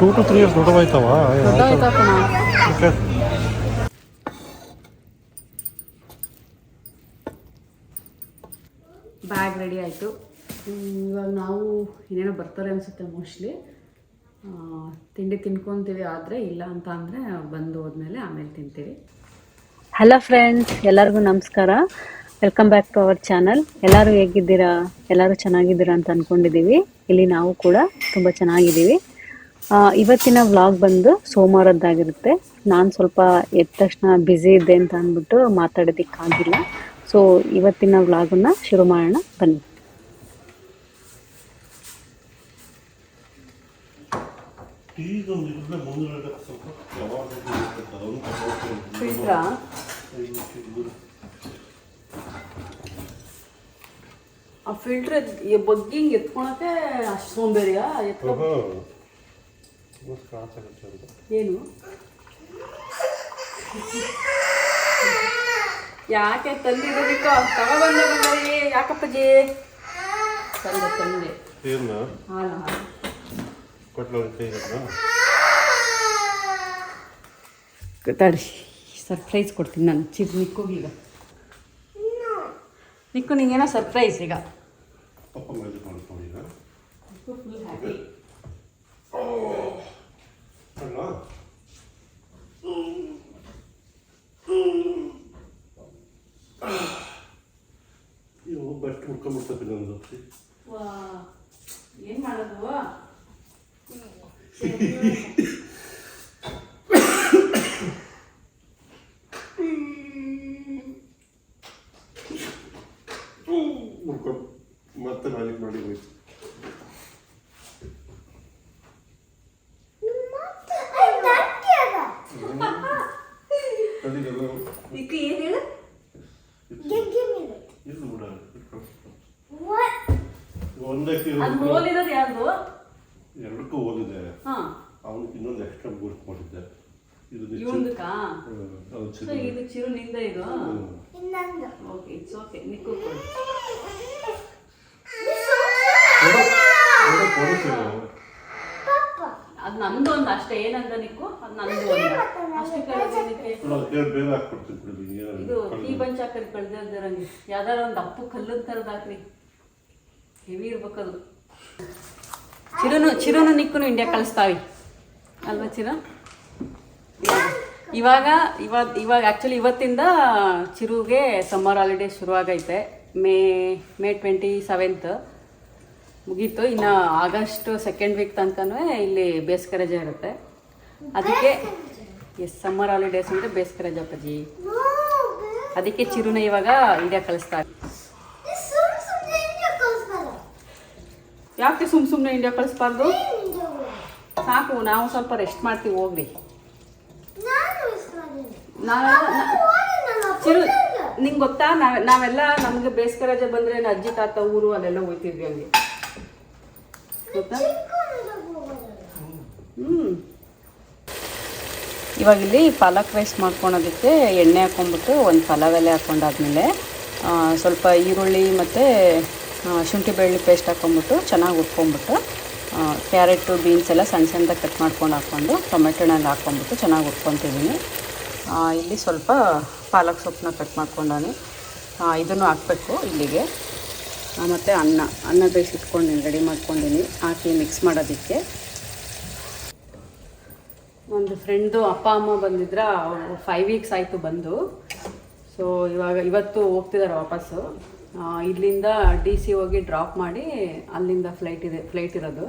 Two to three years ದೊಡ್ಡವಾಯ್ತವ okay. Bag ready ಆಯಿತು. ಇವಾಗ ನಾವು ಇನ್ನೇನೋ ಬರ್ತಾರೆ ಅನಿಸುತ್ತೆ ಮೋಸ್ಟ್ಲಿ. ತಿಂಡಿ ತಿನ್ಕೊತೀವಿ ಆದರೆ ಇಲ್ಲ ಅಂತ ಅಂದರೆ ಬಂದು ಹೋದ್ಮೇಲೆ ಆಮೇಲೆ ತಿಂತೀವಿ. ಹಲೋ ಫ್ರೆಂಡ್ಸ್ ಎಲ್ಲರಿಗೂ ನಮಸ್ಕಾರ. Welcome back to our channel ಎಲ್ಲರೂ ಹೇಗಿದ್ದೀರಾ? ಎಲ್ಲರೂ ಚೆನ್ನಾಗಿದ್ದೀರಾ ಅಂತ ಅಂದ್ಕೊಂಡಿದ್ದೀವಿ ಇಲ್ಲಿ ನಾವು ಕೂಡ ತುಂಬ ಚೆನ್ನಾಗಿದ್ದೀವಿ. ಇವತ್ತಿನ ವ್ಲಾಗ್ ಬಂದು ಸೋಮವಾರದ್ದಾಗಿರುತ್ತೆ. ನಾನು ಸ್ವಲ್ಪ ಎದ್ದ ತಕ್ಷಣ ಬ್ಯುಸಿ ಇದ್ದೆ ಅಂತ ಅಂದ್ಬಿಟ್ಟು ಮಾತಾಡೋದಕ್ಕಾಗಿಲ್ಲ ಸೊ ಇವತ್ತಿನ ವ್ಲಾಗನ್ನು ಶುರು ಮಾಡೋಣ ಬನ್ನಿ ಟೀಗೊಂದು ಇದ್ರೆ ಮುಂದೆ ಸ್ವಲ್ಪ ಯಾವಾಗ ಫಿಲ್ಟ್ರಾ ಆ ಫಿಲ್ಟ್ರ್ ಬಗ್ಗೆ ಹಿಂಗೆ ಎತ್ಕೊಳಕ್ಕೆ ಅಷ್ಟು ಸೋಂಬೇರಿಯಾ ಎತ್ಕೊ ಏನು? ಯಾಕೆ ತಂದಿದ್ದಕ್ಕೆ ತಗೊಬಂದೆ ಬಂದರೆ ಯಾಕಪ್ಪಜಿ? ತಂದೆ ತಂದೆ. ಹಾಲು ತಡಿ ಸರ್ಪ್ರೈಸ್ ಕೊಡ್ತೀನಿ ನಾನು. ಚಿಕ್ಕ ನಿಕ್ಕೋಗೀಗ. ನಿಕ್ಕು ನಿಂಗೇನೋ ಸರ್ಪ್ರೈಸ್ ಈಗ. 떡밥 만족하는 돈이네. 그거 다지. 어, 달라. 음, 음. 아, 이거 맛있게 물까물까 그러는 없이. 와, 얘 말하고 와. ಹಾಕ್ಕೊಡ್ತೀನಿ ಬಿಡಿ ಇದು. ಟೀ ಬಂಚ್ ಹಾಕಿ ಕಳ್ದಿರಂಗೆ ಯಾವ್ದಾರ ಒಂದು ಅಪ್ಪು ಕಲ್ಲದ ಥರದ್ದು ಹಾಕ್ರಿ ಹೆವಿ ಇರ್ಬೇಕದು. ಚಿರುನು ಚಿರುನು ನಿಕ್ಕುನು ಇಂಡಿಯಾ ಕಳಿಸ್ತಾವಿ. ಅಲ್ವಾ ಚಿರ? ಇವಾಗ ಇವಾಗ ಇವಾಗ ಆ್ಯಕ್ಚುಲಿ ಇವತ್ತಿಂದ ಚಿರುಗೆ ಸಮ್ಮರ್ ಹಾಲಿಡೇ ಶುರುವಾಗೈತೆ. ಮೇ ಮೇ ಟ್ವೆಂಟಿ ಸೆವೆಂತ್ ಮುಗೀತು. ಇನ್ನು ಆಗಸ್ಟ್ ಸೆಕೆಂಡ್ ವೀಕ್ ತನಕನೂ ಇಲ್ಲಿ ಬೇಸಿಗೆ ರಜೆ ಇರುತ್ತೆ. ಅದಕ್ಕೆ ಎಸ್ ಸಮ್ಮರ್ ಹಾಲಿಡೇಸ್ ಅಂದರೆ ಬೇಸಿಗೆ ರಜೆ ಅಪ್ಪಾಜಿ ಅದಕ್ಕೆ ಚಿರುನ ಇವಾಗ ಇಂಡಿಯಾ ಕಳಿಸ್ತಾರೆ. ಯಾಕೆ ಸುಮ್ ಸುಮ್ಮನೆ ಇಂಡಿಯಾ ಕಳಿಸ್ಬಾರ್ದು? ಸಾಕು ನಾವು ಸ್ವಲ್ಪ ರೆಸ್ಟ್ ಮಾಡ್ತೀವಿ ಹೋಗ್ರಿ. ನಾವು ಚಿರು ನಿಂಗೆ ಗೊತ್ತಾ? ನಾವ್ ನಾವೆಲ್ಲ ನಮಗೆ ಬೇಸಿಗೆ ರಜೆ ಬಂದರೆ ಅಜ್ಜಿ ತಾತ ಊರು ಅಲ್ಲೆಲ್ಲ ಹೋಗ್ತಿದ್ವಿ ಹಂಗೆ. ಗೊತ್ತಾ? ಹ್ಞೂ ಇವಾಗ ಇಲ್ಲಿ ಪಾಲಕ್ ರೈಸ್ ಮಾಡ್ಕೊಳೋದಕ್ಕೆ ಎಣ್ಣೆ ಹಾಕ್ಕೊಂಬಿಟ್ಟು ಒಂದು ಪಲಾವ್ ಎಲೆ ಹಾಕ್ಕೊಂಡಾದ್ಮೇಲೆ ಸ್ವಲ್ಪ ಈರುಳ್ಳಿ ಮತ್ತು ಶುಂಠಿ ಬೆಳ್ಳುಳ್ಳಿ ಪೇಸ್ಟ್ ಹಾಕ್ಕೊಂಬಿಟ್ಟು ಚೆನ್ನಾಗಿ ಹುರ್ಕೊಂಬಿಟ್ಟು ಕ್ಯಾರೆಟು, ಬೀನ್ಸ್ ಎಲ್ಲ ಸಣ್ಣ ಸಣ್ಣದಾಗಿ ಕಟ್ ಮಾಡ್ಕೊಂಡು ಹಾಕ್ಕೊಂಡು ಟೊಮೆಟೊನಲ್ಲಿ ಹಾಕ್ಕೊಂಬಿಟ್ಟು ಚೆನ್ನಾಗಿ ಹುರ್ಕೊತಿದ್ದೀನಿ ಇಲ್ಲಿ ಸ್ವಲ್ಪ ಪಾಲಕ್ ಸೊಪ್ಪನ್ನ ಕಟ್ ಮಾಡ್ಕೊಂಡಾನೆ. ಇದನ್ನು ಹಾಕ್ಬೇಕು ಇಲ್ಲಿಗೆ. ಮತ್ತು ಅನ್ನ ಅನ್ನ ಬೇಯಿಸಿಟ್ಕೊಂಡು ರೆಡಿ ಮಾಡ್ಕೊಂಡಿನಿ. ಹಾಕಿ ಮಿಕ್ಸ್ ಮಾಡೋದಕ್ಕೆ. ಒಂದು ಫ್ರೆಂಡು ಅಪ್ಪ, ಅಮ್ಮ ಬಂದಿದ್ರ, ಅವರು ಫೈವ್ ವೀಕ್ಸ್ ಆಯಿತು ಬಂದು. ಸೊ ಇವಾಗ ಇವತ್ತು ಹೋಗ್ತಿದ್ದಾರೆ ವಾಪಸ್ಸು. ಇಲ್ಲಿಂದ ಡಿ ಸಿ ಹೋಗಿ ಡ್ರಾಪ್ ಮಾಡಿ ಅಲ್ಲಿಂದ ಫ್ಲೈಟ್ ಇದೆ ಫ್ಲೈಟ್ ಇರೋದು.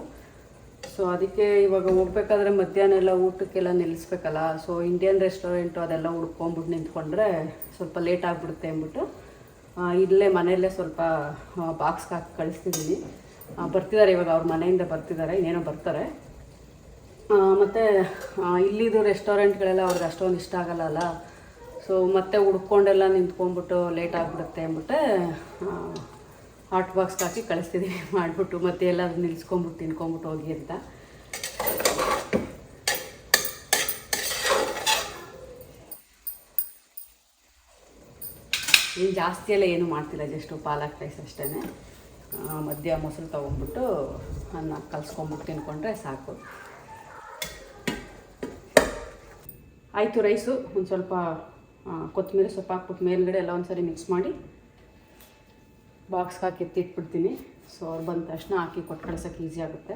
ಸೊ ಅದಕ್ಕೆ ಇವಾಗ ಹೋಗ್ಬೇಕಾದ್ರೆ ಮಧ್ಯಾಹ್ನ ಎಲ್ಲ ಊಟಕ್ಕೆಲ್ಲ ನಿಲ್ಲಿಸ್ಬೇಕಲ್ಲ. ಸೊ ಇಂಡಿಯನ್ ರೆಸ್ಟೋರೆಂಟು ಅದೆಲ್ಲ ಹುಡ್ಕೊಂಬಿಟ್ಟು ನಿಂತ್ಕೊಂಡ್ರೆ ಸ್ವಲ್ಪ ಲೇಟ್ ಆಗಿಬಿಡುತ್ತೆ ಅಂದ್ಬಿಟ್ಟು ಇಲ್ಲೇ ಮನೆಯಲ್ಲೇ ಸ್ವಲ್ಪ ಬಾಕ್ಸ್ಗೆ ಹಾಕಿ ಕಳಿಸ್ತಿದ್ದೀನಿ ಬರ್ತಿದ್ದಾರೆ ಇವಾಗ, ಅವ್ರ ಮನೆಯಿಂದ ಬರ್ತಿದ್ದಾರೆ ಇನ್ನೇನೋ ಬರ್ತಾರೆ. ಮತ್ತೆ ಇಲ್ಲಿದು ರೆಸ್ಟೋರೆಂಟ್ಗಳೆಲ್ಲ ಅವ್ರಿಗೆ ಅಷ್ಟೊಂದು ಇಷ್ಟ ಆಗಲ್ಲ ಅಲ್ಲ ಸೊ ಮತ್ತೆ ಹುಡ್ಕೊಂಡೆಲ್ಲ ನಿಂತ್ಕೊಂಡ್ಬಿಟ್ಟು ಲೇಟ್ ಆಗಿಬಿಡುತ್ತೆ ಅಂದ್ಬಿಟ್ಟೆ ಹಾಟ್ ಬಾಕ್ಸ್ ಹಾಕಿ ಕಳಿಸ್ತಿದ್ದೀನಿ ಮಾಡಿಬಿಟ್ಟು, ಮತ್ತೆ ಎಲ್ಲಾದ್ರೂ ನಿಲ್ಸ್ಕೊಂಬಿಟ್ಟು ತಿನ್ಕೊಂಬಿಟ್ಟು ಹೋಗಿ ಅಂತ. ಏನು ಜಾಸ್ತಿ ಎಲ್ಲ ಏನು ಮಾಡ್ತಿಲ್ಲ ಜಸ್ಟು ಪಾಲಕ್ ರೈಸ್ ಅಷ್ಟೇ ಮಧ್ಯ ಮೊಸರು ತೊಗೊಂಡ್ಬಿಟ್ಟು ಅನ್ನ ಕಲಿಸ್ಕೊಂಬಿಟ್ಟು ತಿನ್ಕೊಂಡ್ರೆ ಸಾಕು. ಆಯಿತು ರೈಸು, ಒಂದು ಸ್ವಲ್ಪ ಕೊತ್ತಂಬರಿ ಸೊಪ್ಪು ಹಾಕ್ಬಿಟ್ಟು ಮೇಲ್ಗಡೆ ಎಲ್ಲ ಒಂದು ಸರಿ ಮಿಕ್ಸ್ ಮಾಡಿ ಬಾಕ್ಸ್ಗೆ ಹಾಕಿ ಎತ್ತಿಟ್ಬಿಡ್ತೀನಿ. ಸೊ ಅವ್ರು ಬಂದ ತಕ್ಷಣ ಹಾಕಿ ಕೊಟ್ಟು ಕಳ್ಸೋಕ್ಕೆ ಈಸಿ ಆಗುತ್ತೆ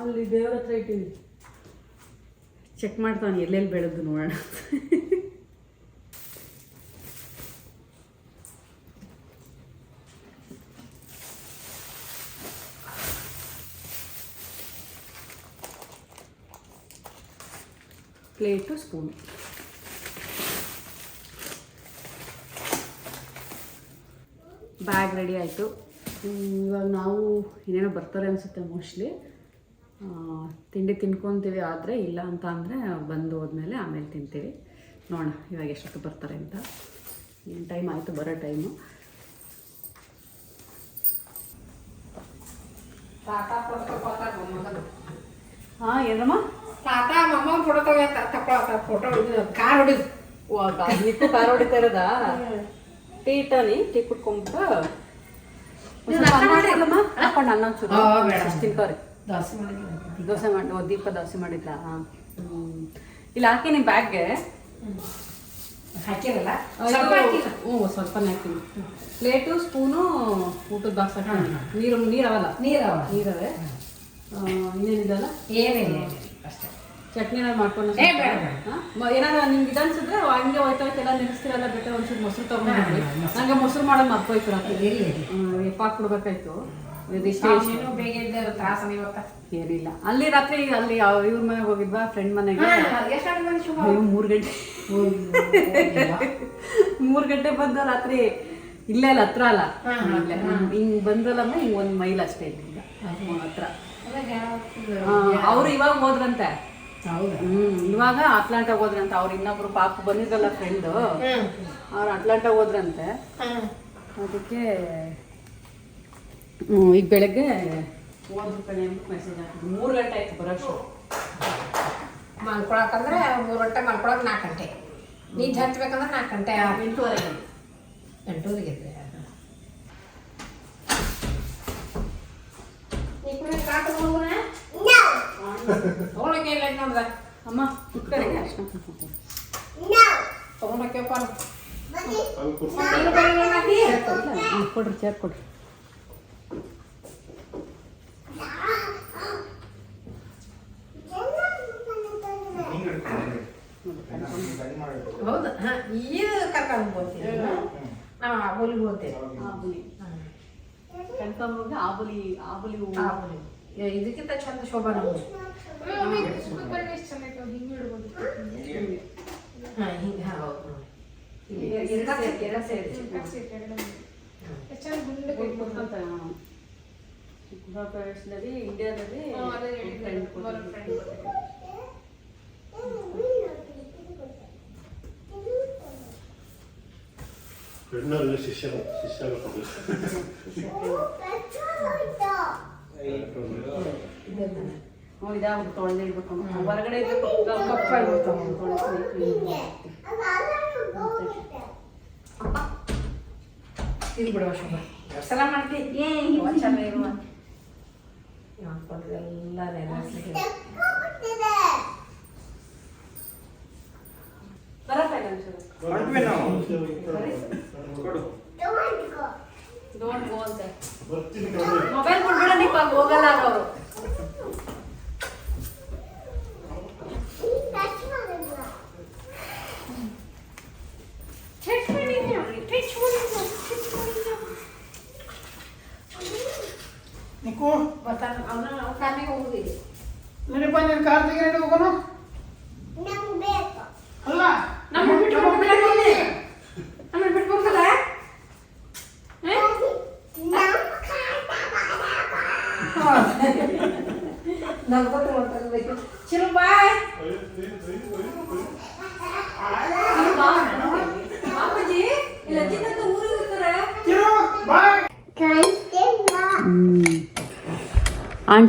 ಅಲ್ಲಿ ದೇವ್ರ ಹತ್ರ ಇಟ್ಟಿನಿ ಚೆಕ್ ಮಾಡ್ತಾನೆ ಎಲ್ಲೆಲ್ಲಿ ಬೆಳೆದು ನೋಡೋಣ ಪ್ಲೇಟು ಸ್ಪೂನ್ ಬ್ಯಾಗ್ ರೆಡಿ ಆಯಿತು. ಇವಾಗ ನಾವು ಏನೇನೋ ಬರ್ತಾರೆ ಅನಿಸುತ್ತೆ ಮೋಸ್ಟ್ಲಿ ತಿಂಡಿ ತಿನ್ಕೊತೀವಿ ಆದರೆ ಇಲ್ಲ ಅಂತ ಅಂದರೆ ಬಂದು ಹೋದ್ಮೇಲೆ ಆಮೇಲೆ ತಿಂತೀವಿ. ನೋಡೋಣ ಇವಾಗ ಎಷ್ಟೊತ್ತು ಬರ್ತಾರೆ ಅಂತ. ಏನು ಟೈಮ್ ಆಯಿತು ಬರೋ ಟೈಮು ಹಾಂ ಏನಮ್ಮ? ತಾತ ಮಮ್ಮ ಫೋಟೋ ತಗೋತಾರೆ ಫೋಟೋ ಕಾರ್ ಹೊಡಿದು. ಕಾರ್ ಹೊಡಿತಾ ಇರೋದಾ? ಟೀ ಟನಿ ಟೀ ಆ, ಬೇಡ. ಅಷ್ಟ್ ತಿನ್ಕೋರಿ ದೋಸೆ ಮಾಡಿದ್ವಿ ದೋಸೆ ಮಾಡಿ ಓ, ದೀಪ ದೋಸೆ ಮಾಡಿದ್ಲ? ಹಾಂ ಹಾಕಿ ಹಾಕಿನಿ ಬ್ಯಾಗ್ಗೆ. ಹಾಕಿರಲ್ಲ? ಹ್ಞೂ ಸ್ವಲ್ಪನೇ ಹಾಕಿನಿ. ಪ್ಲೇಟು ಸ್ಪೂನು ಊಟದ ಬಾಕ್ಸ್ ಹಾಕಿ. ನೀರು ನೀರವಲ್ಲ? ನೀರವ? ನೀರವೇ ಇನ್ನೇನಿದಲ್ಲ? ಏನಿಲ್ಲ ಏನಿಲ್ಲ ಅಷ್ಟೇ. ಚಟ್ನಿ ಏನಾದ್ರು ಮಾಡ್ಕೊಂಡು. ಏನಾದ್ರು ನಿಮ್ಗೆ ಇದನ್ಸಿದ್ರೆ ಹಂಗೆ ಹೋಯ್ತಾ ಎಲ್ಲ ನೆನೆಸ್ತಿರಲ್ಲ ಬೆಟ್ಟ ಒಂಚೂರು ಮೊಸರು ತಗೊಂಡ್ಬಿಡ್ರಿ ನಂಗೆ ಮೊಸರು ಮಾಡೋದು ಮರ್ತೋಯ್ತು ರಾತ್ರಿ. ಕೊಡ್ಬೇಕಾಯ್ತು. ಇದಿಷ್ಟೇ ಇಷ್ಟು. ಬೇಗ ಇದ್ದ ಇವತ್ತ ಏನಿಲ್ಲ. ಅಲ್ಲಿ ರಾತ್ರಿ ಅಲ್ಲಿ ಇವ್ರ ಮನೆಗೆ ಹೋಗಿದ್ವಾ? ಫ್ರೆಂಡ್ ಮನೆಗೆ? ಅಯ್ಯೋ ಮೂರು ಗಂಟೆ. ಮೂರು ಗಂಟೆ ಬಂದ ರಾತ್ರಿ ಇಲ್ಲೇ ಅಲ್ಲ ಹತ್ರ ಅಲ್ಲ? ಇಲ್ಲೇ. ಹಿಂಗ್ ಬಂದ್ರಲ್ಲಮ್ಮ ಹಿಂಗ್ ಒಂದ್ ಮೈಲ್ ಅಷ್ಟೇ ಇದ್ದಿಲ್ಲ ಹತ್ರ. ಅವ್ರು ಇವಾಗ ಹೋದ್ರಂತೆ. ಹೌದಾ? ಹ್ಮ್ ಇವಾಗ ಅಟ್ಲಾಂಟಾಗ ಹೋದ್ರಂತೆ. ಅವ್ರ ಇನ್ನೊಬ್ರು ಪಾಪ ಬಂದಿದ್ರಲ್ಲ ಫ್ರೆಂಡ್ ಅವ್ರು ಅಟ್ಲಾಂಟಾಗ ಹೋದ್ರಂತೆ. ಅದಕ್ಕೆ ಈಗ ಬೆಳಗ್ಗೆ ಓದ್ರು ಕಣೆ ಅಂತ ಮೆಸೇಜ್ ಹಾಕಿದ್ರು ಮೂರು ಗಂಟೆ ಆಯ್ತು ಬರೋಷ್ಟು ಮಲ್ಕೊಳಕಂದ್ರೆ ಮೂರು ಗಂಟೆ ಮಲ್ಕೊಳಕ್ ನಾಲ್ಕು ಗಂಟೆ ನಿದ್ದೆ ಹತ್ಬೇಕಂದ್ರೆ ನಾಲ್ಕು ಗಂಟೆ ಎಂಟೂವರೆಗೆ ಎಂಟೂವರೆಗೆ ಇದ್ರೆ ತಗೊಳಕ್ಕೆ ಇಲ್ಲ ನೋಡ್ದ. ಅಮ್ಮ ಕಡೆಗೆ ಅರ್ಶಿನ ಹ್ಮ್, ಕೊಡ್ರಿ ಚೇರ್ ಕೊಡ್ರಿ. ಹೌದಾ. ಹಾ ಈಗ ಕರ್ಕೊಂಡು ಹೋಗ್ತೀನಿ ನಾವು ಆಬೋಲಿಗೆ ಹೋಗ್ತೇವೆ ಆಬುಲಿ ಕನ್ಫರ್ಮ್ ಹೋಗಿ ಆಬುಲಿ ಆಬುಲಿ ಹೂವು. ಆಬೋಲಿ ಇದಕ್ಕಿಂತ ಚಂದ ಶೋಭಾ ನಮ್ದು. ಹಾ. ಹಿಂಗೆ ಹಾ ಹೌದು. ನೋಡಿ. ಇಲ್ಲಿ ಎರಡು ಸೇರಿ ಎರಡು ಸೇರಿ ಕೊಡ್ಕೊಂತ, ಹಾ. ಗೃಹ ಪ್ರವೇಶದಲ್ಲಿ ಇಂಡಿಯಾದಲ್ಲಿ friend ಕೊಟ್ಟಿದ್ದು. ಫ್ರೆಂಡಲ್ಲಿ ಶಿಷ್ಯ ಶಿಷ್ಯ ಇದೆ ತಾನೆ. ಹ್ಞೂ, ಇದಾಗ್ಬಿಟ್ಟು ತೊಳ್ದೇ ಅಮ್ಮ. ಹೊರಗಡೆ ಇದ್ರೆ ಕಪ್ಪು- ಕಪ್ಪಾಗ್ಬಿಡ್ತಾವೆ. ತೊಳ್ಸಿ ಇದು ಬಿಡುವ ಶೋಭಾ ಸಲ ಮಾಡ್ತಿ ಏ ಒಂದು ಚಂದ ಇರುವ ಎಲ್ಲ ಬರಪ್ಪ ಇಲ್ಲ ಒಂಚೂರು. ನಾವು. ಕೊಡು. ಡೋಂಟ್ ಗೋ ಅಂತ. ಮೊಬೈಲ್ ಕೊಡ್ಬೇಡ ನೀಪ ಹೋಗಲ್ಲ ಅವರು ನಿಕ್ಕು ಬರ್ತಾನೆ ಅವನ ಅವ್ನ ಕಾರ್ನಾಗ ಹೋಗುದಿಲ್ಲ ನಡಿಪ್ಪ ನೀನು ಕಾರ್ ತೆಗಿ ಹೋಗೋಣ ಅಲ್ಲ ನಮ್ಮ ಬಿಟ್ಟು ಹೋಗ್ಬಿಡಲ್ಲ ನಮ್ಮ ಬಿಟ್ಟು ಹೋಗಲ್ಲ ಹಾ. ಬರ್ಬೇಕು ಚಿರು ಬಾಯ್ ಬಾಪೂಜಿ ಇಲ್ಲ ಚಿನ್ನದ ಊರಿಗೆ ಹೋಗ್ತಾರೆ ಚಿರು ಬಾಯ್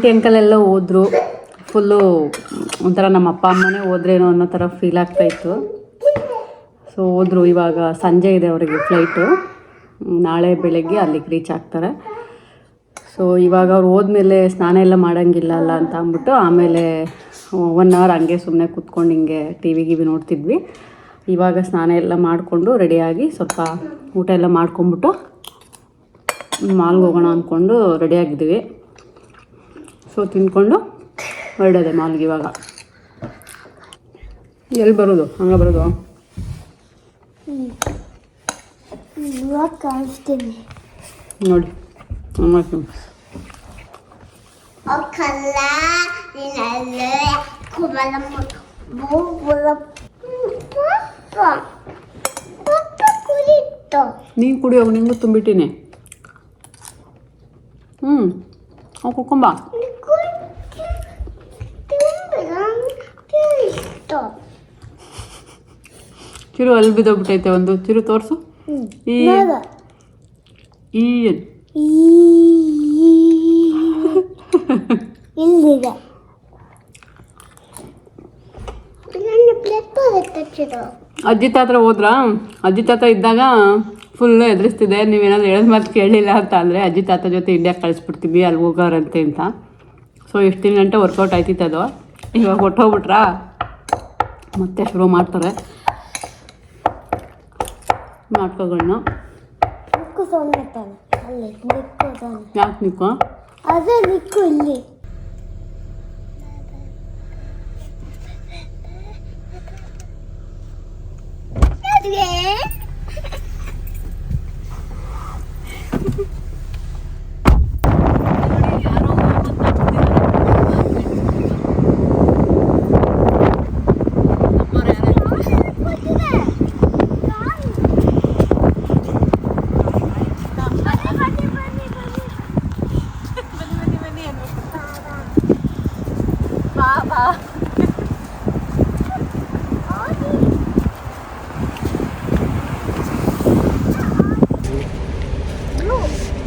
ಆಂಟಿ ಅಂಕಲ್ ಎಲ್ಲ ಹೋದ್ರು. ಫುಲ್ಲು ಒಂಥರ ನಮ್ಮ ಅಪ್ಪ ಅಮ್ಮನೇ ಹೋದ್ರೇನೋ ಅನ್ನೋ ಥರ ಫೀಲ್ ಆಗ್ತಾಯಿತ್ತು ಸೊ ಹೋದ್ರು ಇವಾಗ ಸಂಜೆ ಇದೆ ಅವರಿಗೆ ಫ್ಲೈಟು ನಾಳೆ ಬೆಳಗ್ಗೆ ಅಲ್ಲಿಗೆ ರೀಚ್ ಆಗ್ತಾರೆ. ಸೊ ಇವಾಗ ಅವ್ರು ಹೋದ್ಮೇಲೆ ಸ್ನಾನ ಎಲ್ಲ ಮಾಡೋಂಗಿಲ್ಲ ಅಲ್ಲ ಅಂತ ಅಂದ್ಬಿಟ್ಟು ಆಮೇಲೆ ಒನ್ ಅವರ್ ಹಂಗೆ ಸುಮ್ಮನೆ ಕೂತ್ಕೊಂಡು ಹಿಂಗೆ ಟಿ ವಿ ಗಿವಿ ನೋಡ್ತಿದ್ವಿ. ಇವಾಗ ಸ್ನಾನ ಎಲ್ಲ ಮಾಡಿಕೊಂಡು ರೆಡಿಯಾಗಿ ಸ್ವಲ್ಪ ಊಟ ಎಲ್ಲ ಮಾಡ್ಕೊಂಬಿಟ್ಟು ಮಾಲ್ಗೆ ಹೋಗೋಣ ಅಂದ್ಕೊಂಡು ರೆಡಿಯಾಗಿದ್ದೀವಿ ಸೊ ತಿಂದ್ಕೊಂಡು ಹೊರಡೋದೆ ಮಾಲ್ಗೆ ಇವಾಗ. ಎಲ್ಲಿ ಬರೋದು? ಹಂಗೆ ಬರೋದು? ನೋಡಿ. ನೀನು ಕುಡಿಯೋ ನಿಂಗೂ ತುಂಬಿಟ್ಟಿನಿ. ಹ್ಞೂ ಅವು ಕುಡ್ಕೊಂಬ ಇಷ್ಟು ಚಿರು ಅಲ್ಲಿ ಬಿದ್ದೋಗ್ಬಿಟ್ಟೈತೆ ಒಂದು. ಚಿರು ತೋರಿಸು. ಈ ಈ? ಇಲ್ಲಿದೆ. ಅಜ್ಜಿ ತಾತ್ರ ಹೋದ್ರಾ? ಅಜ್ಜಿ ತಾತ ಇದ್ದಾಗ ಫುಲ್ ಎದುರಿಸ್ತಿದೆ. ನೀವೇನಾದ್ರು ಹೇಳೋದು ಮಾತು ಕೇಳಲಿಲ್ಲ ಅಂತ ಅಂದರೆ ಅಜ್ಜಿ ತಾತ ಜೊತೆ ಇಂಡಿಯಾ ಕಳಿಸ್ಬಿಡ್ತೀವಿ ಅಲ್ಲಿ ಹೋಗೋರಂತೆ ಅಂತ. ಸೊ ಎಷ್ಟು ದಿನ ಗಂಟೆ ವರ್ಕೌಟ್ ಆಯ್ತಿತ್ತು ಅದು. ಇವಾಗ ಹೊಟ್ಟೋಗ್ಬಿಟ್ರಾ ಮತ್ತೆ ಶುರು ಮಾಡ್ತಾರೆ. ನಾಟಕಗಳನ್ನ ನಿಕ್ಕು ಸೊನ್ನೆ ತಾನೆ ಅಲ್ಲಿ ನಿಕ್ಕು ತಾನೆ ಯಾಕೆ ನಿಕ್ಕೋ ಅದೇ ನಿಕ್ಕು ಇಲ್ಲಿ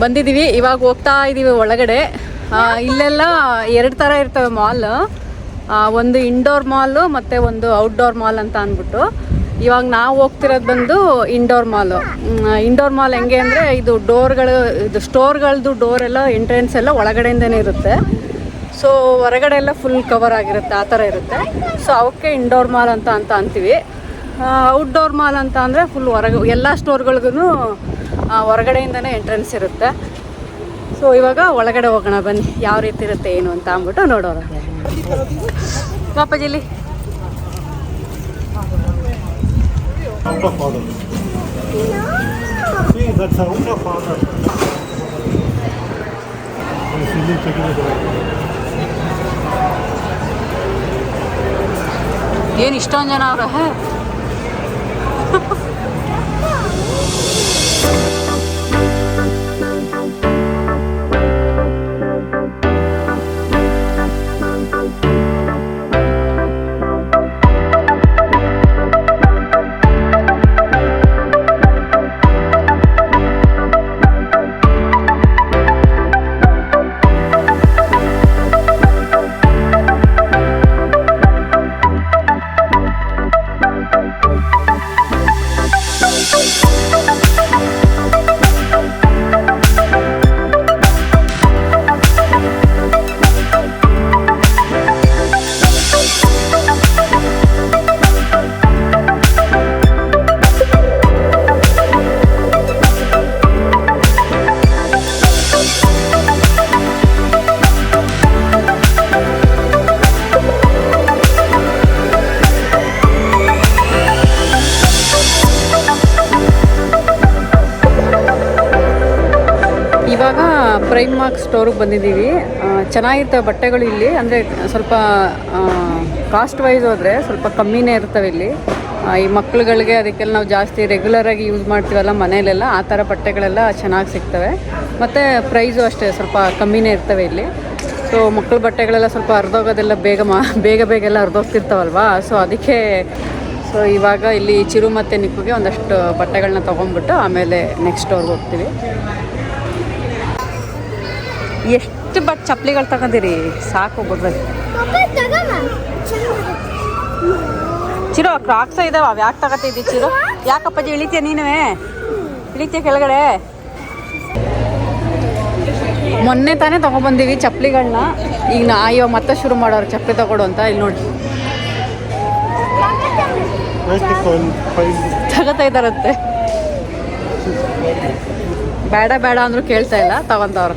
ಬಂದಿದ್ದೀವಿ, ಇವಾಗ ಹೋಗ್ತಾ ಇದ್ದೀವಿ ಒಳಗಡೆ. ಇಲ್ಲೆಲ್ಲ ಎರಡು ಥರ ಇರ್ತವೆ ಮಾಲ್. ಒಂದು ಇಂಡೋರ್ ಮಾಲು ಮತ್ತು ಒಂದು ಔಟ್ಡೋರ್ ಮಾಲ್ ಅಂತ ಅಂದ್ಬಿಟ್ಟು. ಇವಾಗ ನಾವು ಹೋಗ್ತಿರೋದು ಬಂದು ಇಂಡೋರ್ ಮಾಲು ಇಂಡೋರ್ ಮಾಲ್ ಹೆಂಗೆ ಅಂದರೆ ಇದು ಡೋರ್ಗಳು, ಇದು ಸ್ಟೋರ್ಗಳದ್ದು ಡೋರ್ ಎಲ್ಲ ಎಂಟ್ರೆನ್ಸ್ ಎಲ್ಲ ಒಳಗಡೆಯಿಂದನೇ ಇರುತ್ತೆ. ಸೊ ಹೊರಗಡೆ ಎಲ್ಲ ಫುಲ್ ಕವರ್ ಆಗಿರುತ್ತೆ, ಆ ಥರ ಇರುತ್ತೆ. ಸೊ ಅವಕ್ಕೆ ಇಂಡೋರ್ ಮಾಲ್ ಅಂತ ಅಂತ ಅಂತೀವಿ. ಔಟ್ಡೋರ್ ಮಾಲ್ ಅಂತ ಅಂದರೆ ಫುಲ್ ಹೊರಗೆ, ಎಲ್ಲ ಸ್ಟೋರ್ಗಳಿಗೂ ಹೊರಗಡೆಯಿಂದನೇ ಎಂಟ್ರೆನ್ಸ್ ಇರುತ್ತೆ. ಸೊ ಇವಾಗ ಒಳಗಡೆ ಹೋಗೋಣ, ಬನ್ನಿ. ಯಾವ ರೀತಿ ಇರುತ್ತೆ, ಏನು ಅಂತ ಅಂದ್ಬಿಟ್ಟು ನೋಡೋಣ. ಪಾಪಜಿಲಿ. ಏನು ಇಷ್ಟೊಂದು ಜನ ಅವ್ರ? Podcast. ಇವಾಗ ಪ್ರೈಮ್ ಮಾರ್ಕ್ ಸ್ಟೋರಿಗೆ ಬಂದಿದ್ದೀವಿ. ಚೆನ್ನಾಗಿರ್ತವೆ ಬಟ್ಟೆಗಳು ಇಲ್ಲಿ. ಅಂದರೆ ಸ್ವಲ್ಪ ಕಾಸ್ಟ್ ವೈಸ್ ಹೋದರೆ ಸ್ವಲ್ಪ ಕಮ್ಮಿನೇ ಇರ್ತವೆ ಇಲ್ಲಿ. ಈ ಮಕ್ಳುಗಳಿಗೆ ಅದಕ್ಕೆಲ್ಲ ನಾವು ಜಾಸ್ತಿ ರೆಗ್ಯುಲರಾಗಿ ಯೂಸ್ ಮಾಡ್ತೀವಲ್ಲ ಮನೆಯಲ್ಲೆಲ್ಲ, ಆ ಥರ ಬಟ್ಟೆಗಳೆಲ್ಲ ಚೆನ್ನಾಗಿ ಸಿಗ್ತವೆ. ಮತ್ತು ಪ್ರೈಸು ಅಷ್ಟೇ ಸ್ವಲ್ಪ ಕಮ್ಮಿನೇ ಇರ್ತವೆ ಇಲ್ಲಿ. ಸೊ ಮಕ್ಕಳ ಬಟ್ಟೆಗಳೆಲ್ಲ ಸ್ವಲ್ಪ ಅರ್ಧೋಗೋದೆಲ್ಲ ಬೇಗ ಮಾ, ಬೇಗ ಬೇಗ ಎಲ್ಲ ಅರ್ಧೋಗ್ತಿರ್ತಾವಲ್ವಾ ಸೊ ಅದಕ್ಕೆ ಸೊ ಇವಾಗ ಇಲ್ಲಿ ಚಿರು ಮತ್ತು ನಿಕ್ಕುಗೆ ಒಂದಷ್ಟು ಬಟ್ಟೆಗಳನ್ನ ತೊಗೊಂಡ್ಬಿಟ್ಟು ಆಮೇಲೆ ನೆಕ್ಸ್ಟ್ ಅವ್ರಿಗೆ ಹೋಗ್ತೀವಿ. ಎಷ್ಟು ಬಟ್ ಚಪ್ಪಲಿಗಳು ತಗೊಂಡಿರಿ? ಸಾಕು ಬಿಡ್ಬೇಕು ಚಿರು ಕ್ರಾಕ್ಸ್ ಇದಾವ, ಅವು ಯಾಕೆ ತಗೋತಿದ್ದಿ ಚಿರು? ಯಾಕಪ್ಪಾಜಿ ಇಳಿತೀಯ ನೀನುವೇ? ಇಳಿತೀಯ ಕೆಳಗಡೆ? ಮೊನ್ನೆ ತಾನೇ ತಗೊಬಂದಿವಿ ಚಪ್ಪಲಿಗಳನ್ನ ಈಗ ನಾ ಇವಾಗ ಮತ್ತೆ ಶುರು ಮಾಡೋರು ಚಪ್ಪಲಿ ತಗೊಡು ಅಂತ ಇಲ್ಲಿ ನೋಡಿ ತಗೋತಾ ಇದ್ದಾರಂತೆ. ಬೇಡ ಬೇಡ ಅಂದ್ರು ಕೇಳ್ತಾ ಇಲ್ಲ ತಗೊಂತವ್ರು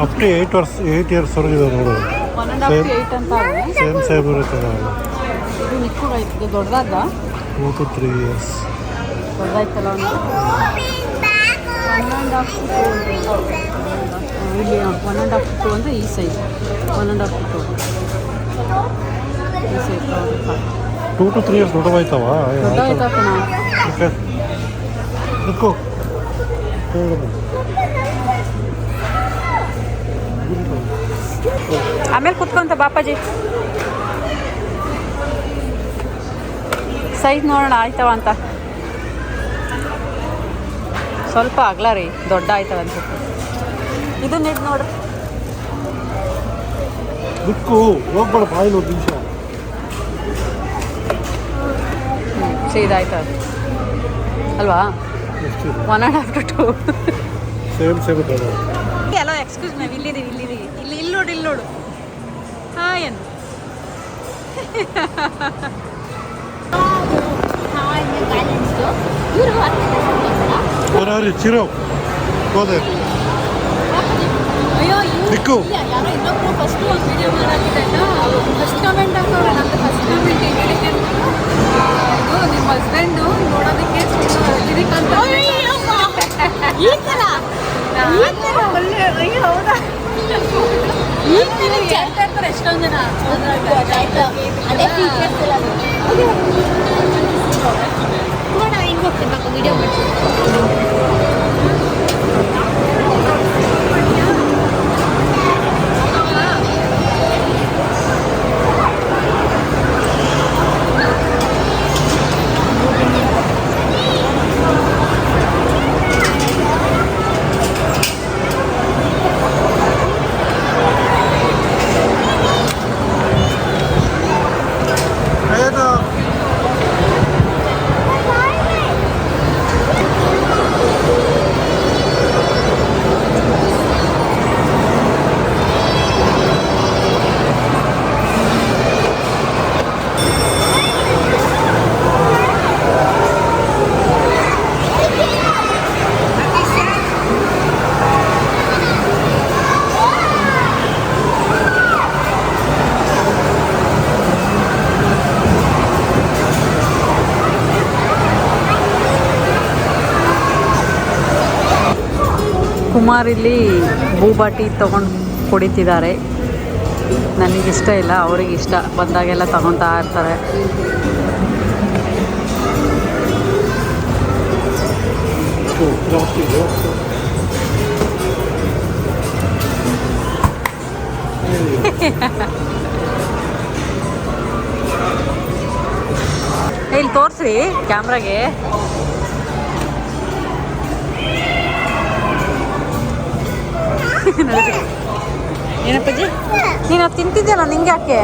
ಅಪ್ ಟು ಏಯ್ಟ್ ವರ್ಷ ಏಯ್ಟ್ ಇಯರ್ಸ್ವರೆಗೆ ಇದೆ ನೋಡು. ಸೇಮ್. ಸೇಮ್ ಸೇಮ್ ಇರುತ್ತೆ ದೊಡ್ಡದಾದ ಟೂ ಟು ತ್ರೀ ಇಯರ್ಸ್ ದೊಡ್ಡದಾಯ್ತಲ್ಲ ಆ್ಯಂಡ್ ಹಾಫ್ ಇಲ್ಲಿ ಒನ್ ಆ್ಯಂಡ್ ಹಾಫ್ ಟು ಅಂದರೆ ಈ size one and half to ಈ size two to three years ದೊಡ್ಡವಾಯ್ತವ okay Nikku ಆಮೇಲೆ ಕುತ್ಕೊಂತ ಬಾಪಾಜಿ. ಸೈಜ್ ನೋಡೋಣ ಆಯ್ತವ ಅಂತ. ಸ್ವಲ್ಪ ಅಗಲ ರೀ ದೊಡ್ಡ ಆಯ್ತವ ಅನ್ಸುತ್ತೆ ಇದು ನೆಟ್ ನೋಡ್ರಿ ಬಿಟ್ಟು ಹೋಗ್ಬೇಡ ಬಾಯಿಲ್ ಒಂದು ನಿಮಿಷ. ಸೀದಾಯ್ತವ ಅಲ್ವಾ? One and half to two same same ನೋಡು. ಹಾಯ್ ಅನ್ನು. ಚಿರೋ ಏನು there. ಅಯ್ಯೋ ನಿಕ್ಕು. ಯಾರೋ ಇನ್ನೊಬ್ರು ಫಸ್ಟ್ ಒಂದು ವಿಡಿಯೋ ಫಸ್ಟ್ ಕಮೆಂಟ್ ಹಾಕೋಣ ನಂದು ಫಸ್ಟ್ ಕಮೆಂಟ್ ಹೇಳಿಕೆ ಇದು ನಿಮ್ಮ ಹಸ್ಬೆಂಡು ನೋಡೋದಕ್ಕೆ ಇದಕ್ಕೆ ಅಂತ ಈ ಥರ ಒಳ್ಳೆ ಅಯ್ಯೋ ಹೌದಾ? ಎಷ್ಟೊಂದು ಜನ ಅದೇ ಫೀಚರ್ಸ್ ಎಲ್ಲ ನೋಡ ಹಿಂಗೆ ಹೋಗ್ತಿರ್ಬೇಕು ವಿಡಿಯೋ ಮಾಡ್ತೀನಿ ಕುಮಾರ್ ಇಲ್ಲಿ ಬೂಬಾಟಿ ತೊಗೊಂಡು ಕುಡಿತಿದ್ದಾರೆ. ನನಗಿಷ್ಟ ಇಲ್ಲ ಅವ್ರಿಗೆ ಇಷ್ಟ ಬಂದಾಗೆಲ್ಲ ತಗೊತಾ ಇರ್ತಾರೆ. ಇಲ್ಲಿ ತೋರಿಸ್ರಿ ಕ್ಯಾಮ್ರಾಗೆ. ಏನಪ್ಪಜ್ಜಿ ನೀನು ಅದು ತಿಂತಿದ್ಯಲ್ಲ ನಿಂಗೆ ಯಾಕೆ?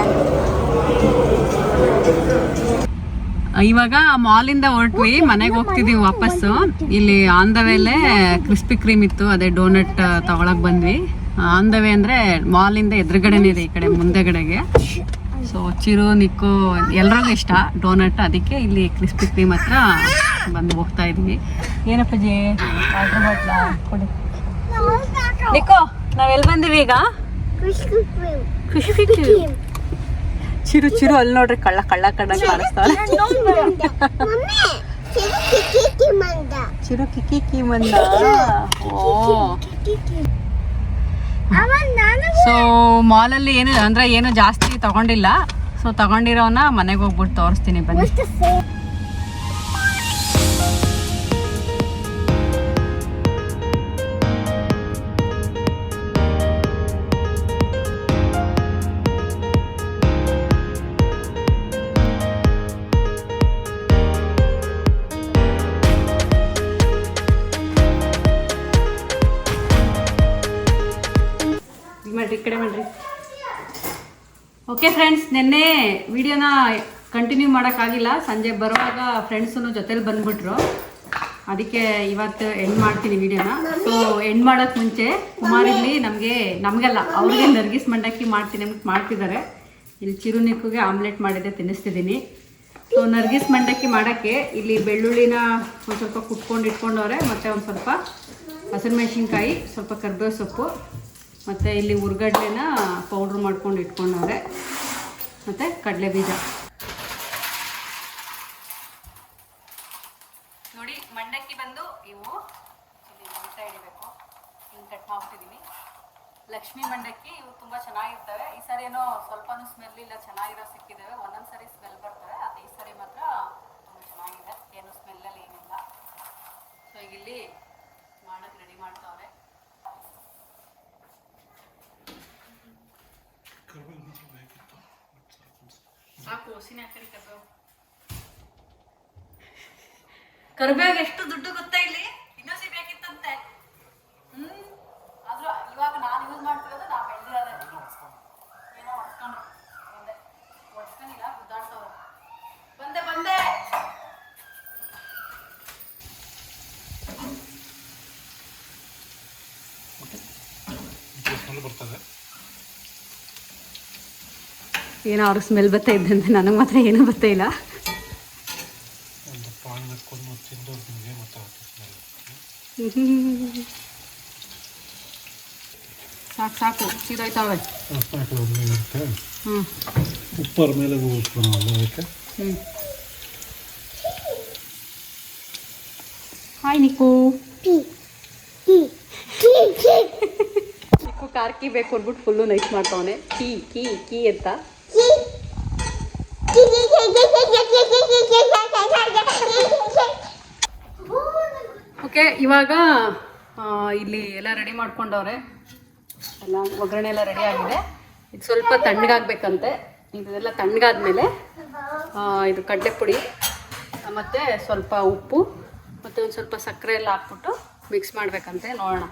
ಇವಾಗ ಮಾಲಿಂದ ಹೊರಟ್ವಿ ಮನೆಗೆ ಹೋಗ್ತಿದೀವಿ ವಾಪಸ್ಸು. ಇಲ್ಲಿ on the way Krispy Kreme ಇತ್ತು ಅದೇ ಡೋನಟ್ ತಗೊಳಕ್ ಬಂದ್ವಿ. ಆನ್ ದ ವೇ ಅಂದರೆ ಮಾಲಿಂದ ಎದುರುಗಡೆನೇ ಇದೆ ಈ ಕಡೆ ಮುಂದೆಗಡೆಗೆ. ಸೊ ಚಿರು ನಿಕ್ಕು ಎಲ್ರಿಗೂ ಇಷ್ಟ ಡೋನಟ್ ಅದಕ್ಕೆ ಇಲ್ಲಿ ಕ್ರಿಸ್ಪಿ ಕ್ರೀಮ್ ಹತ್ರ ಬಂದು ಹೋಗ್ತಾ ಇದ್ವಿ. ಏನಪ್ಪ ವಾಟರ್ ಬಾಟ್ಲ ಕೊಡಿ ನಿಕ್ಕೋ ನಾವ್ ಎಲ್ಲಿ ಬಂದಿವಿ ಈಗ. ಖುಷಿ ಚಿರು ಚಿರು ಅಲ್ಲಿ ನೋಡ್ರಿ ಕಳ್ಳ ಕಳ್ಳ ಕಣ್ಣಂಗೆ ಕಾಣಿಸ್ತಾ. ಚಿರು ಕಿಕ್ಕಿ ಕಿ ಮಂದ. ಸೊ ಮಾಲಲ್ಲಿ ಏನು ಅಂದ್ರೆ ಏನು ಜಾಸ್ತಿ ತಗೊಂಡಿಲ್ಲ. ಸೊ ತಗೊಂಡಿರೋನ ಮನೆಗೆ ಹೋಗ್ಬಿಟ್ಟು ತೋರಿಸ್ತೀನಿ ಬನ್ನಿ. ಮಾಡ್ರಿ, ಈ ಕಡೆ ಮಾಡ್ರಿ. ಓಕೆ ಫ್ರೆಂಡ್ಸ್ ನಿನ್ನೆ ವಿಡಿಯೋನ ಕಂಟಿನ್ಯೂ ಮಾಡೋಕ್ಕಾಗಿಲ್ಲ. ಸಂಜೆ ಬರುವಾಗ ಫ್ರೆಂಡ್ಸೂ ಜೊತೇಲಿ ಬಂದ್ಬಿಟ್ರು. ಅದಕ್ಕೆ ಇವತ್ತು ಎಂಡ್ ಮಾಡ್ತೀನಿ ವಿಡಿಯೋನ. ಸೊ ಎಂಡ್ ಮಾಡೋಕ್ಕೆ ಮುಂಚೆ ಕುಮಾರ್ ಇಲ್ಲಿ ನಮಗೆ, ನಮಗೆಲ್ಲ, ಅವ್ರಿಗೆ ನರ್ಗಿಸ್ ಮಂಡಕ್ಕಿ ಮಾಡ್ತೀನಿ ಅಂತ ಮಾಡ್ತಿದ್ದಾರೆ ಇಲ್ಲಿ ಚಿರುನಿಕ್ಕಿಗೆ ಆಮ್ಲೆಟ್ ಮಾಡಿದ್ದೆ, ತಿನ್ನಿಸ್ತಿದ್ದೀನಿ. ಸೊ ನರ್ಗಿಸ್ ಮಂಡಕ್ಕಿ ಮಾಡೋಕ್ಕೆ ಇಲ್ಲಿ ಬೆಳ್ಳುಳ್ಳಿನ ಒಂದು ಸ್ವಲ್ಪ ಕುಟ್ಕೊಂಡು ಇಟ್ಕೊಂಡವ್ರೆ, ಮತ್ತು ಒಂದು ಸ್ವಲ್ಪ ಹಸಿರುಮೆಣ್ಸಿನ್ಕಾಯಿ ಸ್ವಲ್ಪ ಕರ್ಬೇವು ಸೊಪ್ಪು. ಮತ್ತು ಇಲ್ಲಿ ಉರ್ಗಡ್ಲೆನ ಪೌಡ್ರ್ ಮಾಡ್ಕೊಂಡು ಇಟ್ಕೊಂಡವ್ರೆ. ಮತ್ತು ಕಡಲೆ ಬೀಜ ನೋಡಿ, ಮಂಡಕ್ಕಿ ಬಂದು ಇವು ಇಲ್ಲಿ ಊಟ ಹಿಡಿಬೇಕು ಹಿಂಗೆ ಕಟ್ ಮಾಡ್ಬಿಟ್ಟಿದ್ದೀನಿ ಲಕ್ಷ್ಮಿ ಮಂಡಕ್ಕಿ ಇವು ತುಂಬ ಚೆನ್ನಾಗಿರ್ತವೆ. ಈ ಸಾರಿ ಏನೋ ಸ್ವಲ್ಪನೂ ಸ್ಮೆಲ್ ಇಲ್ಲ, ಚೆನ್ನಾಗಿರೋ ಸಿಕ್ಕಿದ್ದಾವೆ ಒಂದೊಂದು ಸರಿ ಸ್ಮೆಲ್ ಬರ್ತವೆ ಅದು ಈ ಸರಿ ಮಾತ್ರ ತುಂಬ ಚೆನ್ನಾಗಿದೆ ಏನು ಸ್ಮೆಲ್ಲಲ್ಲಿ ಏನಿಲ್ಲ ಸೊ ಈಗ ಇಲ್ಲಿ ಮಾಡಕ್ಕೆ ರೆಡಿ ಮಾಡ್ತಾವ್ರೆ ಹಾಕರಿ ಕರ್ಬೇವು ಕರ್ಬೇವಿಗೆ ಎಷ್ಟು ದುಡ್ಡು ಗೊತ್ತಾ ಇಲ್ಲಿ ಇನ್ನೊಸಿ ಬೇಕಿತ್ತಂತೆ ಹ್ಮ್ ಆದ್ರೂ ಇವಾಗ ನಾನು ಯೂಸ್ ಮಾಡ್ತಿರೋದು ನಾ ಬೆಳೆದಿರೋದೇ ಏನೋ ಹೊಡ್ಸ್ಕೊಂಡ್ರು ಬಂದೆ ಹೊಡ್ಸ್ಕೊಂಡಿಲ್ಲ ಗುದ್ದಾಡ್ತವ್ರೆ ಬಂದೆ ಬಂದೆ ಸ್ಮೆಲ್ ಬರ್ತದೆ ಏನೋ ಅವ್ರಿಗೆ ಸ್ಮೆಲ್ ಬರ್ತಾ ಇದ್ದಂತೆ, ನನಗೆ ಮಾತ್ರ ಏನೂ ಬರ್ತಾ ಇಲ್ಲ. ಸಾಕು ಸಾಕು ಸೀದೋಯ್ತಾವೆ ಉಪ್ಪರ ಮೇಲೆ ಹ್ಞೂ ಹಾಯ್ ನಿಕ್ಕು ಕಾರ್ ಕೀ ಬೇಕು ಅಂದ್ಬಿಟ್ಟು ಫುಲ್ಲು ನೈಸ್ ಮಾಡ್ತಾವನೆ. ಕೀ ಕೀ ಕೀ ಅಂತ. ಓಕೆ ಇವಾಗ ಇಲ್ಲಿ ಎಲ್ಲ ರೆಡಿ ಮಾಡ್ಕೊಂಡವ್ರೆ. ಎಲ್ಲ ಒಗ್ಗರಣೆ ಎಲ್ಲ ರೆಡಿ ಆಗಿದೆ. ಇದು ಸ್ವಲ್ಪ ತಣ್ಣಗಾಗ್ಬೇಕಂತೆ. ಇದೆಲ್ಲ ತಣ್ಣಗಾದ್ಮೇಲೆ ಇದು ಕಡಲೆ ಪುಡಿ ಮತ್ತು ಸ್ವಲ್ಪ ಉಪ್ಪು, ಮತ್ತು ಒಂದು ಸ್ವಲ್ಪ ಸಕ್ಕರೆ ಎಲ್ಲ ಹಾಕ್ಬಿಟ್ಟು ಮಿಕ್ಸ್ ಮಾಡಬೇಕಂತೆ. ನೋಡೋಣ.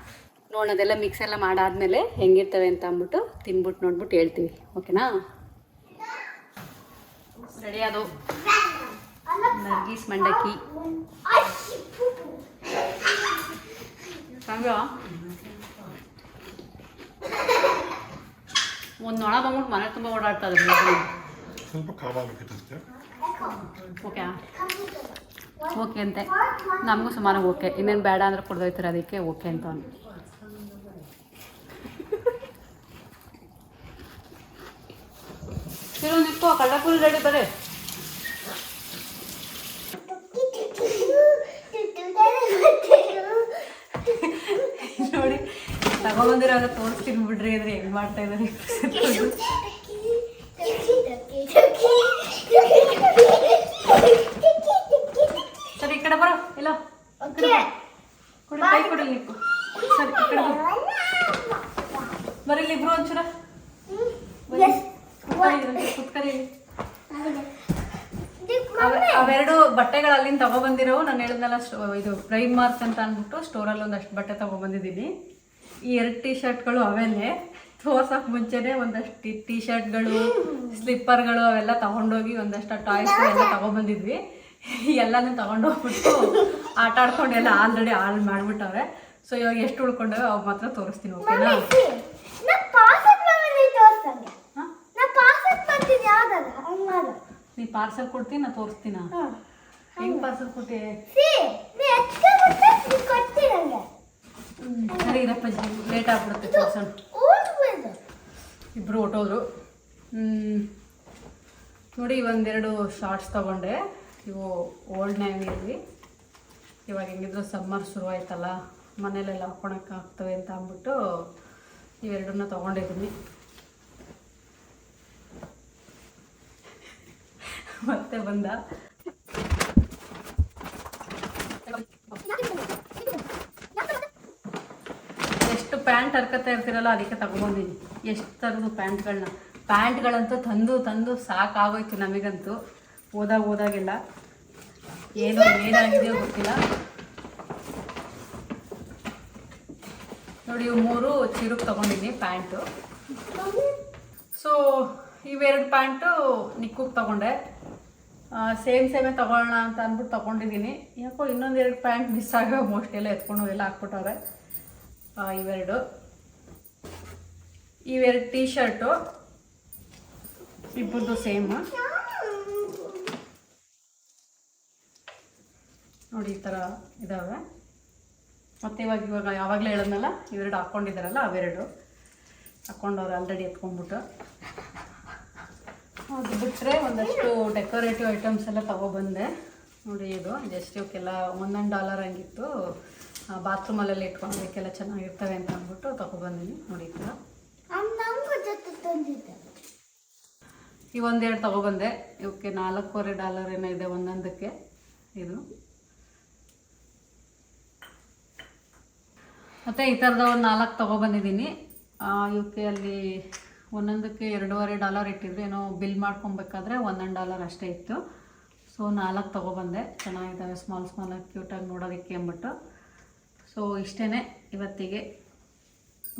ನೋಡೋಣ, ಅದೆಲ್ಲ ಮಿಕ್ಸ್ ಎಲ್ಲ ಮಾಡಾದ್ಮೇಲೆ ಹೆಂಗಿರ್ತವೆ ಅಂತ ಅಂದ್ಬಿಟ್ಟು ತಿನ್ಬಿಟ್ಟು ನೋಡ್ಬಿಟ್ಟು ಹೇಳ್ತೀವಿ. ಓಕೆನಾ ರೆಡಿ ಅದು ನರ್ಗೀಸ್ ಮಂಡಕ್ಕಿ. ಒಂದ್ ಒಂದು ನೊಣ ಬಂದ್ಬಿಟ್ಟು ಮನೆ ತುಂಬ ಓಡಾಡ್ತಾ ಇದ್ರು ಸ್ವಲ್ಪ ಓಕೆ. ಓಕೆ ಅಂತೆ. ನಮಗೂ ಸುಮಾರು ಓಕೆ. ಇನ್ನೇನು ಬೇಡ ಅಂದ್ರೆ ಕೊಡ್ದೋಯ್ತಾರೆ ಅದಕ್ಕೆ ಓಕೆ ಅಂತ ಅವ್ನು ತಿರು ನಿಕ್ಕು ಕಳ್ಳಪುರಿ ರೆಡಿ ಬರೇ. ನೋಡಿ ತಗೊಂಬಂದಿರೋ ತೋರಿಸ್ತೀನಿ ಬಿಡ್ರಿ ಅಂದ್ರೆ ಹೆಂಗ್ ಮಾಡ್ತಾ ಇದಾರೆ ಸರಿ, ಈ ಕಡೆ ಬರೋ ಇಲ್ಲ ಕಡೆ ಕೈ ಕೊಡಿ ನಿಪ್ಪು ಸರಿ, ಈ ಕಡೆ ಬಾ. ಬರ್ರಿ ಇಲ್ಲಿ ಇಬ್ರು ಒಂಚೂರ. ಬರ್ರಿ. ಅವೆರಡು ಬಟ್ಟೆಗಳು ಅಲ್ಲಿಂದ ತಗೊಬಂದಿರೋ ನಾನು ಹೇಳಿದ್ನಲ್ಲ ಸ್ಟೋ ಇದು ಪ್ರೈಮ್ ಮಾರ್ಕ್ ಅಂತ ಅಂದ್ಬಿಟ್ಟು ಸ್ಟೋರಲ್ಲಿ ಒಂದಷ್ಟು ಬಟ್ಟೆ ತಗೊಬಂದಿದ್ದೀನಿ. ಈ ಎರಡು ಟೀ ಶರ್ಟ್ಗಳು ಅವೆಲ್ಲೇ ತೋರ್ಸೋಕೆ ಮುಂಚೆನೆ ಒಂದಷ್ಟು ಟೀ ಶರ್ಟ್ಗಳು ಸ್ಲಿಪ್ಪರ್ಗಳು ಅವೆಲ್ಲ ತಗೊಂಡೋಗಿ ಒಂದಷ್ಟು ಟಾಯ್ಸ್ ಎಲ್ಲ ತಗೊಬಂದಿದ್ವಿ. ಎಲ್ಲನೂ ತಗೊಂಡೋಗ್ಬಿಟ್ಟು ಆಟ ಆಡ್ಕೊಂಡು ಎಲ್ಲ ಆಲ್ರೆಡಿ ಆಲ್ ಮಾಡಿಬಿಟ್ಟವ್ರೆ. ಸೊ ಇವಾಗ ಎಷ್ಟು ಉಳ್ಕೊಂಡವೆ ಅವು ಮಾತ್ರ ತೋರಿಸ್ತೀನಿ ಓಕೆನಾ ನಾ ಪಾಸತ್ ಮಾಡಿ ತೋರ್ಸಂಗೆ ಹಾಂ ನಾ ಪಾಸತ್ ನೀ ಪಾರ್ಸಲ್ ಕೊಡ್ತೀನಿ ನಾ ತೋರಿಸ್ತೀನ? ಹೆಂಗ್ ಪಾರ್ಸಲ್ ಕೊಟ್ಟೆ? ಸರಿ ಇರಪ್ಪ ಲೇಟ್ ಆಗ್ಬಿಡುತ್ತೆ ತೋರ್ಸೋಣ. ಇಬ್ರು ಹೊಟ್ಟೋದ್ರು ಹ್ಮ್. ನೋಡಿ ಒಂದೆರಡು ಶಾರ್ಟ್ಸ್ ತಗೊಂಡೆ. ಇವು ಓಲ್ಡ್ ನ್ಯಾವಿಯಲ್ಲಿ ಇವಾಗ ಹೆಂಗಿದ್ರು ಸಮ್ಮರ್ ಶುರು ಆಯ್ತಲ್ಲ ಮನೇಲೆಲ್ಲ ಹಾಕೊಳಕ್ಕೆ ಆಗ್ತವೆ ಅಂತ ಅಂದ್ಬಿಟ್ಟು ಇವೆರಡನ್ನ ತೊಗೊಂಡಿದ್ದೀನಿ. ಮತ್ತೆ ಬಂದ. ಎಷ್ಟು ಪ್ಯಾಂಟ್ ಹರ್ಕತ್ತಾ ಇರ್ತೀರಲ್ಲ ಅದಕ್ಕೆ ತಗೊಂಬಂದಿನಿ. ಎಷ್ಟು ಥರದ್ದು ಪ್ಯಾಂಟ್ಗಳನ್ನ. ಪ್ಯಾಂಟ್ಗಳಂತೂ ತಂದು ತಂದು ಸಾಕಾಗೋಯ್ತು ನಮಗಂತೂ. ಓದಾಗ ಓದಾಗಿಲ್ಲ ಏನು ಏನಾಗಿದೆಯೋ ಗೊತ್ತಿಲ್ಲ. ನೋಡಿ, ಇವು ಮೂರು ಚಿರುಕ್ ತಗೊಂಡಿದ್ದೀನಿ ಪ್ಯಾಂಟು. ಸೊ ಇವೆರಡು ಪ್ಯಾಂಟು ನಿಕ್ಕುಗೆ ತಗೊಂಡೆ. ಸೇಮ್ ಸೇಮೇ ತೊಗೊಳ್ಳೋಣ ಅಂತ ಅಂದ್ಬಿಟ್ಟು ತಗೊಂಡಿದ್ದೀನಿ. ಯಾಕೋ ಇನ್ನೊಂದೆರಡು ಪ್ಯಾಂಟ್ ಮಿಸ್ ಆಗೋ ಮೋಸ್ಟ್ ಎಲ್ಲ ಎತ್ಕೊಂಡು ಎಲ್ಲ ಹಾಕ್ಬಿಟ್ಟವ್ರೆ. ಇವೆರಡು. ಇವೆರಡು ಟೀ ಶರ್ಟು ಇಬ್ಬರದು ಸೇಮ್ ನೋಡಿ, ಈ ಥರ ಇದ್ದಾವೆ ಮತ್ತು ಇವಾಗ ಇವಾಗ ಯಾವಾಗಲೇ ಹೇಳೋದ್ನಲ್ಲ, ಇವೆರಡು ಹಾಕ್ಕೊಂಡಿದ್ದಾರಲ್ಲ ಅವೆರಡು. ಹಾಕ್ಕೊಂಡವ್ರು ಆಲ್ರೆಡಿ ಎತ್ಕೊಂಡ್ಬಿಟ್ಟು. ಅದು ಬಿಟ್ಟರೆ ಒಂದಷ್ಟು ಡೆಕೋರೇಟಿವ್ ಐಟಮ್ಸ್ ಎಲ್ಲ ತಗೊಬಂದೆ. ನೋಡಿ ಇದು ಜಸ್ಟ್ ಇವಕ್ಕೆಲ್ಲ ಒಂದೊಂದು ಡಾಲರ್ ಹಂಗಿತ್ತು. ಬಾತ್ರೂಮಲ್ಲೆಲ್ಲ ಇಟ್ಕೊಳ್ಳೋದಕ್ಕೆಲ್ಲ ಚೆನ್ನಾಗಿರ್ತವೆ ಅಂತ ಅಂದ್ಬಿಟ್ಟು ತಗೊಬಂದಿನಿ. ನೋಡಿ ಈ ಥರ ಈ ಒಂದೆರಡು ತಗೊಬಂದೆ. ಇವಕ್ಕೆ ನಾಲ್ಕೂವರೆ ಡಾಲರ್ ಏನೋ ಇದೆ ಒಂದೊಂದಕ್ಕೆ. ಇದು. ಮತ್ತು ಈ ಥರದ ಒಂದು ನಾಲ್ಕು ತೊಗೊಬಂದಿದ್ದೀನಿ ಇವಕ್ಕೆ ಅಲ್ಲಿ ಒಂದೊಂದಕ್ಕೆ ಎರಡೂವರೆ ಡಾಲರ್ ಇಟ್ಟಿದ್ರು. ಏನೋ ಬಿಲ್ ಮಾಡ್ಕೊಬೇಕಾದ್ರೆ ಒಂದೊಂದು ಡಾಲರ್ ಅಷ್ಟೇ ಇತ್ತು. ಸೊ, ನಾಲ್ಕು ತೊಗೊಬಂದೆ. ಚೆನ್ನಾಗಿದ್ದಾವೆ. ಸ್ಮಾಲ್ ಸ್ಮಾಲಾಗಿ ಕ್ಯೂಟಾಗಿ ನೋಡೋದಕ್ಕೆ ಅಂದ್ಬಿಟ್ಟು. ಸೊ ಇಷ್ಟೇ ಇವತ್ತಿಗೆ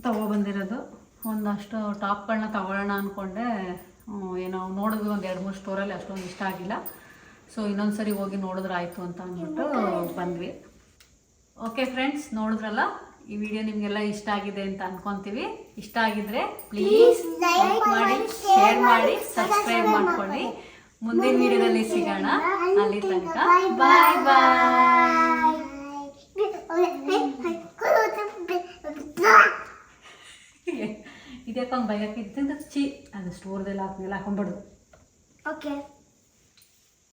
ತೊಗೊಬಂದಿರೋದು. ಒಂದಷ್ಟು ಟಾಪ್ಗಳನ್ನ ತಗೊಳ್ಳೋಣ ಅಂದ್ಕೊಂಡೆ ಏನೋ ನೋಡಿದ್ವಿ ಒಂದು ಎರಡು, ಮೂರು ಸ್ಟೋರಲ್ಲಿ ಅಷ್ಟೊಂದು ಇಷ್ಟ ಆಗಿಲ್ಲ. ಸೊ ಇನ್ನೊಂದು ಸರಿ ಹೋಗಿ ನೋಡಿದ್ರೆ ಆಯಿತು ಅಂತ ಅಂದ್ಬಿಟ್ಟು ಬಂದ್ವಿ. ಓಕೆ, ಫ್ರೆಂಡ್ಸ್, ನೋಡಿದ್ರಲ್ಲ? ಈ ವಿಡಿಯೋ ನಿಮಗೆಲ್ಲ ಇಷ್ಟ ಆಗಿದೆ ಅಂತ ಅನ್ಕೊಂತೀವಿ. ಇಷ್ಟ ಆಗಿದ್ರೆ ಪ್ಲೀಸ್ ಲೈಕ್ ಮಾಡಿ ಶೇರ್ ಮಾಡಿ ಸಬ್ಸ್ಕ್ರೈಬ್ ಮಾಡ್ಕೊಳ್ಳಿ. ಮುಂದಿನ ವಿಡಿಯೋದಲ್ಲಿ ಸಿಗೋಣ. ಅಲ್ಲಿ ತನಕ ಬಾಯ್ ಬಾಯ್ ಇದಕ್ಕೊಂದು ಬೈಕ್ ಇದ್ದಂತ ಚಿ ಅದು ಸ್ಟೋರ್ದೆಲ್ಲ ಹಾಕೊಂಡ್ಬಿಡು. Okay.